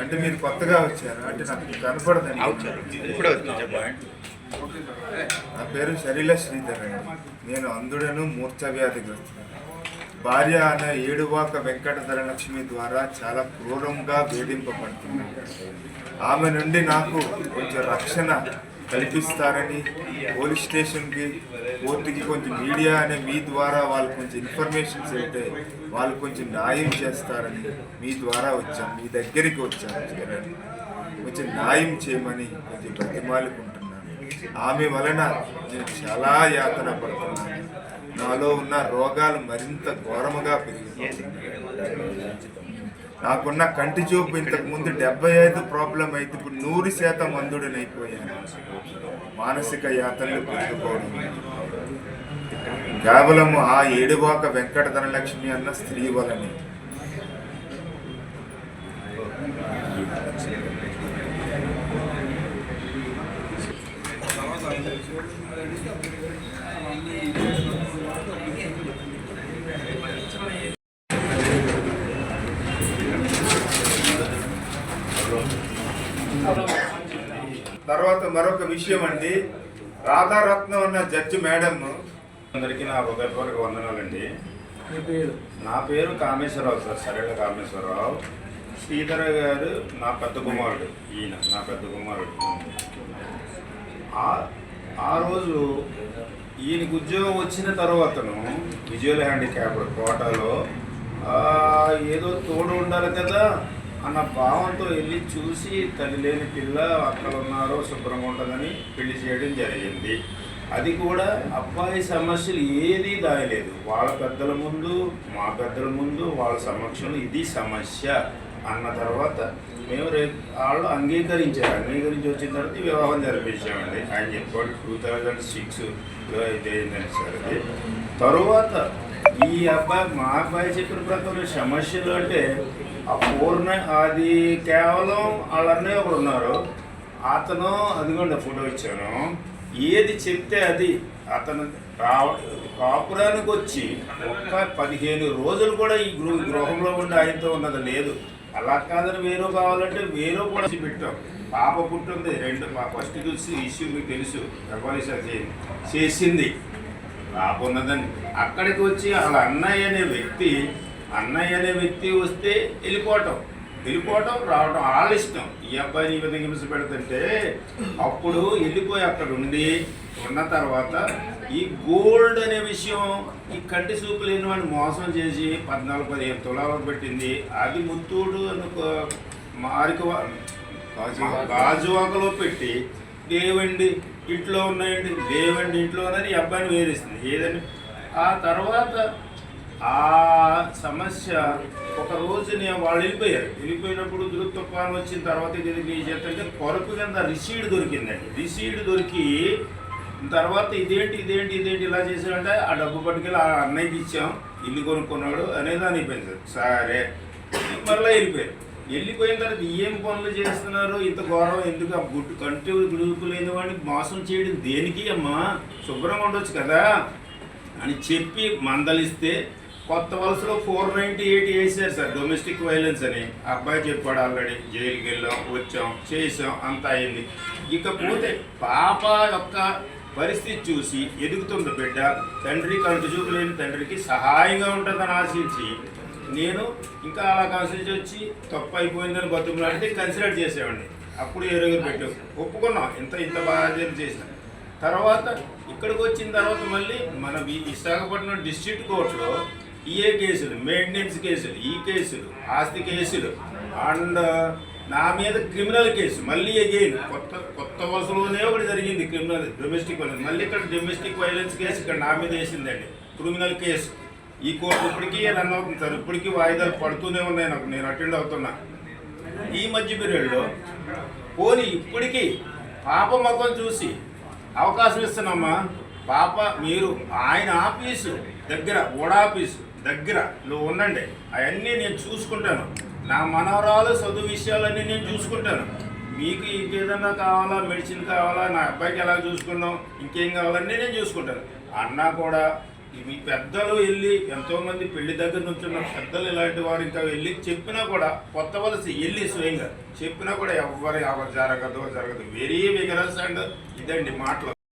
అంటే మీరు కొత్తగా వచ్చారు? అంటే నాకు కనపడదండి. ఇప్పుడే నా పేరు శరీల శ్రీధర్ అండి. నేను అందుడను మూర్ఛ వ్యాధిగ్రస్తుడు భార్య అనే ఏడువాక వెంకటధర లక్ష్మి ద్వారా చాలా క్రూరంగా వేధింపబడుతున్నాను ఆమె నుండి నాకు కొంచెం రక్షణ కల్పిస్తారని పోలీస్ స్టేషన్కి కోర్టుకి కొంచెం మీడియా అనే మీ ద్వారా వాళ్ళు కొంచెం ఇన్ఫర్మేషన్స్ ఇస్తే వాళ్ళు కొంచెం న్యాయం చేస్తారని మీ ద్వారా వచ్చాను మీ దగ్గరికి వచ్చాను జగన్ కొంచెం న్యాయం చేయమని కొంచెం బ్రతిమాలుకుంటున్నాను. ఆమె వలన నేను చాలా యాతన పడుతున్నాను. నాలో ఉన్న రోగాలు మరింత ఘోరముగా పెరిగిపోతున్నాయి. నాకున్న కంటి చూపు ఇంతకు ముందు డెబ్బై ఐదు ప్రాబ్లం అయితే ఇప్పుడు నూరు శాతం అందుడనైపోయాను మానసిక యాతనలు పెట్టుకోవడం కేవలము ఆ ఏడువాక వెంకట ధనలక్ష్మి అన్న స్త్రీ వలని. తర్వాత మరొక విషయం అండి. రాధారత్నం అన్న జడ్జి మేడం. అందరికీ నా హృదయపూర్వక వందనాలండి. నా పేరు కామేశ్వరరావు సార్ సరేల కామేశ్వరరావు. శ్రీధర గారు నా పెద్ద కుమారుడు ఈయన నా పెద్ద కుమారుడు. ఆ- ఆ రోజు ఈయనకు ఉద్యోగం వచ్చిన తర్వాతను విజువల్ హ్యాండిక్యాప్డ్ కోటాలో ఆ, ఏదో తోడు ఉండాలి కదా. అన్న భావంతో వెళ్ళి చూసి తల్లి లేని పిల్ల అక్కడ ఉన్నారో శుభ్రంగా ఉంటుందని పెళ్ళి చేయడం జరిగింది. అది కూడా అబ్బాయి సమస్యలు ఏదీ దాయలేదు. వాళ్ళ పెద్దల ముందు మా పెద్దల ముందు వాళ్ళ సమక్షంలో ఇది సమస్య అన్న తర్వాత మేము రేపు వాళ్ళు అంగీకరించారు. అంగీకరించి వచ్చిన తర్వాత వివాహం జరిపించామండి. ఆయన చెప్పాడు టూ థౌజండ్ సిక్స్లో ఇదేంటండి సార్ అది తరువాత ఈ అబ్బాయి మా అబ్బాయి చెప్పిన ప్రకారం సమస్యలు అంటే ఆ పూర్ణ అది కేవలం వాళ్ళన్నీ ఒకడు ఉన్నారు. అతను అదిగోండి ఫోటో ఇచ్చాను. ఏది చెప్తే అది. అతను రావ కాపురానికి వచ్చి ఒక్క పదిహేను రోజులు కూడా ఈ గృహ గృహంలో ఉండి ఆయనతో ఉన్నది లేదు. అలా కాదని వేరే కావాలంటే వేరే కూడా పెట్టాం. పాప పుట్టింది రెండు మా ఫస్ట్ చూసి ఇష్యూ మీకు తెలుసు. ఎవరి చేసింది. ఉన్నదని అక్కడికి వచ్చి వాళ్ళ అన్నయ్య అనే వ్యక్తి అన్నయ్య అనే వ్యక్తి వస్తే వెళ్ళిపోవటం. వెళ్ళిపోవటం రావటం వాళ్ళ ఇష్టం. ఈ అబ్బాయిని ఈ విధంగా హింస పెడుతుంటే అప్పుడు వెళ్ళిపోయి అక్కడ ఉండి ఉన్న తర్వాత ఈ గోల్డ్ అనే విషయం ఈ కంటి చూపు లేని వాడిని మోసం చేసి పద్నాలుగు పదిహేను తులాలు పెట్టింది. అది ముత్తూడు అనుకో మారిక గాజువాకలో పెట్టి దేవండి ఇంట్లో ఉన్నాయండి దేవండి ఇంట్లో ఉన్నది ఈ అబ్బాయిని వేరేస్తుంది ఏదని? ఆ తర్వాత ఆ సమస్య ఒక రోజు నేను వాళ్ళు వెళ్ళిపోయారు. వెళ్ళిపోయినప్పుడు దురుగు తుఫాన్ వచ్చిన తర్వాత ఇది ఏం చేస్తుంటే కొరకు కింద రిసీడ్ దొరికిందండి. రిసీడ్ దొరికి తర్వాత ఇదేంటి ఇదేంటి ఇదేంటి ఇలా చేసామంటే ఆ డబ్బు పట్టుకెళ్ళి ఆ అన్నయ్యకి ఇచ్చాం. ఇల్లు కొనుక్కున్నాడు అనేది అనిపించదు సరే. మళ్ళీ వెళ్ళిపోయారు. వెళ్ళిపోయిన తర్వాత ఏం పనులు చేస్తున్నారు? ఇంత గౌరవం ఎందుకు? ఆ గుట్టు కంటి గుడుపు లేని వాడిని మోసం చేయడం దేనికి అమ్మా? శుభ్రంగా ఉండొచ్చు కదా? అని చెప్పి మందలిస్తే కొత్త వలసలో ఫోర్ నైంటీ ఎయిట్ వేసారు సార్ డొమెస్టిక్ వైలెన్స్ అని. అబ్బాయి చెప్పాడు ఆల్రెడీ జైలుకి వెళ్ళాం వచ్చాం చేసాం అంతా అయింది. ఇకపోతే పాప యొక్క పరిస్థితి చూసి ఎదుగుతుంది బిడ్డ. తండ్రి కంటి చూపు లేని తండ్రికి సహాయంగా ఉంటుందని ఆశించి నేను ఇంకా అలా కన్సిడర్ వచ్చి తప్పు అయిపోయిందని బతుకులాడితే కన్సిడర్ చేసేవాడిని. అప్పుడు ఎరుగురు పెట్టాం. ఒప్పుకున్నాం. ఇంత ఇంత బాగా చేసిన. తర్వాత ఇక్కడికి వచ్చిన తర్వాత మళ్ళీ మన విశాఖపట్నం డిస్ట్రిక్ట్ కోర్టులో ఈఏ కేసులు మెయింటెనెన్స్ కేసులు ఈ కేసులు ఆస్తి కేసులు అండ్ నా మీద క్రిమినల్ కేసు మళ్ళీ అగైన్ కొత్త కొత్త వలసలోనే ఒకటి జరిగింది క్రిమినల్ డొమెస్టిక్ వైలెన్స్ మళ్ళీ ఇక్కడ డొమెస్టిక్ వైలెన్స్ కేసు ఇక్కడ నా మీద వేసిందండి. Criminal case. ఈ కోర్టు ఇప్పటికీ రన్ అవుతుంది సార్? ఇప్పటికీ వాయిదాలు పడుతూనే ఉన్నాయి నాకు. నేను అటెండ్ అవుతున్నా. ఈ మధ్య పీరియడ్లో పోనీ ఇప్పటికీ పాప మొత్తం చూసి అవకాశం ఇస్తున్నామా? పాప మీరు ఆయన ఆఫీసు దగ్గర ఓడాఫీసు దగ్గరలో ఉండండి. అవన్నీ నేను చూసుకుంటాను. నా మనవరాలు చదువు విషయాలన్నీ నేను చూసుకుంటాను. మీకు ఇంకేదన్నా కావాలా? మెడిసిన్ కావాలా? నా అబ్బాయికి ఎలా చూసుకున్నాం ఇంకేం కావాలన్నీ నేను చూసుకుంటాను. అన్నా కూడా ఇవి పెద్దలు వెళ్ళి ఎంతో మంది పెళ్ళి దగ్గర నుంచి ఉన్న పెద్దలు ఇలాంటి వారు ఇంకా వెళ్ళి చెప్పినా కూడా కొత్త వలసి వెళ్ళి స్వయంగా చెప్పినా కూడా ఎవరు ఎవరు జరగదు జరగదు. వెరీ విగరస్ అండ్ ఇదండి మాటలు.